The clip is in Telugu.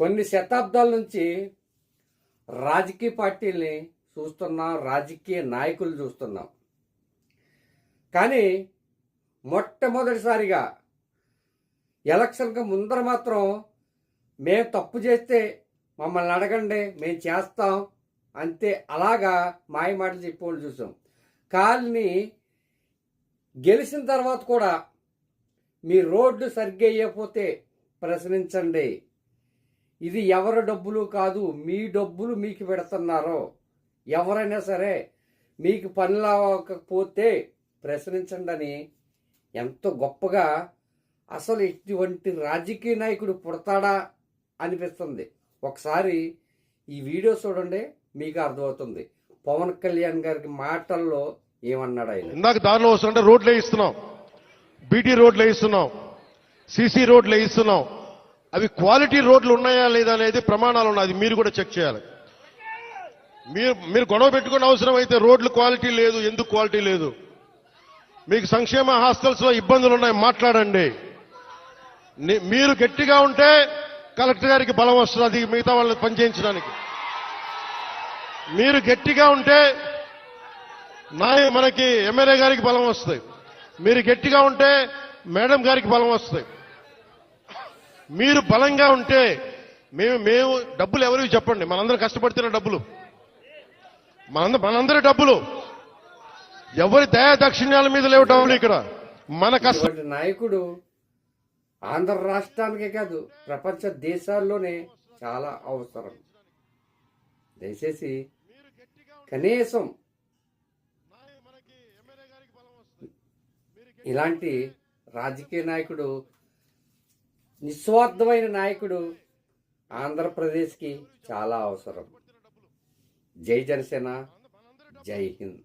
కొన్ని శతాబ్దాల నుంచి రాజకీయ పార్టీల్ని చూస్తున్నాం రాజకీయ నాయకులు చూస్తున్నాం. కానీ మొట్టమొదటిసారిగా ఎలక్షన్కి ముందర మాత్రం మేము తప్పు చేస్తే మమ్మల్ని అడగండి మేము చేస్తాం అంతే. అలాగా మాయ మాటలు చెప్పేవాళ్ళు చూసాం. కాల్ని గెలిచిన తర్వాత కూడా మీ రోడ్డు సరిగ్గా అయ్యకపోతే ప్రశ్నించండి. ఇది ఎవరి డబ్బులు కాదు మీ డబ్బులు మీకు పెడుతున్నారు. ఎవరైనా సరే మీకు పనులు అవ్వకపోతే ప్రశ్నించండి అని ఎంతో గొప్పగా అసలు ఇటువంటి రాజకీయ నాయకుడు పుడతాడా అనిపిస్తుంది. ఒకసారి ఈ వీడియో చూడండి మీకు అర్థమవుతుంది. పవన్ కళ్యాణ్ గారికి మాటల్లో ఏమన్నాడు ఆయన? ఇందాక దారిలో వస్తుంటే రోడ్లు వేయిస్తున్నాం బీటీ రోడ్లు వేయిస్తున్నాం సీసీ రోడ్లు వేయిస్తున్నాం అవి క్వాలిటీ రోడ్లు ఉన్నాయా లేదా అనేది ప్రమాణాలు ఉన్నాయి. మీరు కూడా చెక్ చేయాలి. మీరు మీరు గొడవ పెట్టుకునే అవసరం అయితే రోడ్లు క్వాలిటీ లేదు ఎందుకు క్వాలిటీ లేదు? మీకు సంక్షేమ హాస్టల్స్లో ఇబ్బందులు ఉన్నాయి మాట్లాడండి. మీరు గట్టిగా ఉంటే కలెక్టర్ గారికి బలం వస్తుంది మిగతా వాళ్ళని పనిచేయించడానికి. మీరు గట్టిగా ఉంటే నాయ మనకి ఎమ్మెల్యే గారికి బలం వస్తుంది. మీరు గట్టిగా ఉంటే మేడం గారికి బలం వస్తుంది. మీరు బలంగా ఉంటే మేము మేము డబ్బులు ఎవరికి చెప్పండి? మనందరం కష్టపడుతున్న డబ్బులు. మనంద మనందరి డబ్బులు. ఎవరి దయా దక్షిణ్యాల మీద లేవు డబ్బులు ఇక్కడ. మన కష్టం నాయకుడు ఆంధ్ర రాష్ట్రానికే కాదు ప్రపంచ దేశాల్లోనే చాలా అవసరం. దయచేసి కనీసం ఇలాంటి రాజకీయ నాయకుడు నిస్వార్థమైన నాయకుడు ఆంధ్రప్రదేశ్కి చాలా అవసరం. జై జనసేన జై హింద్.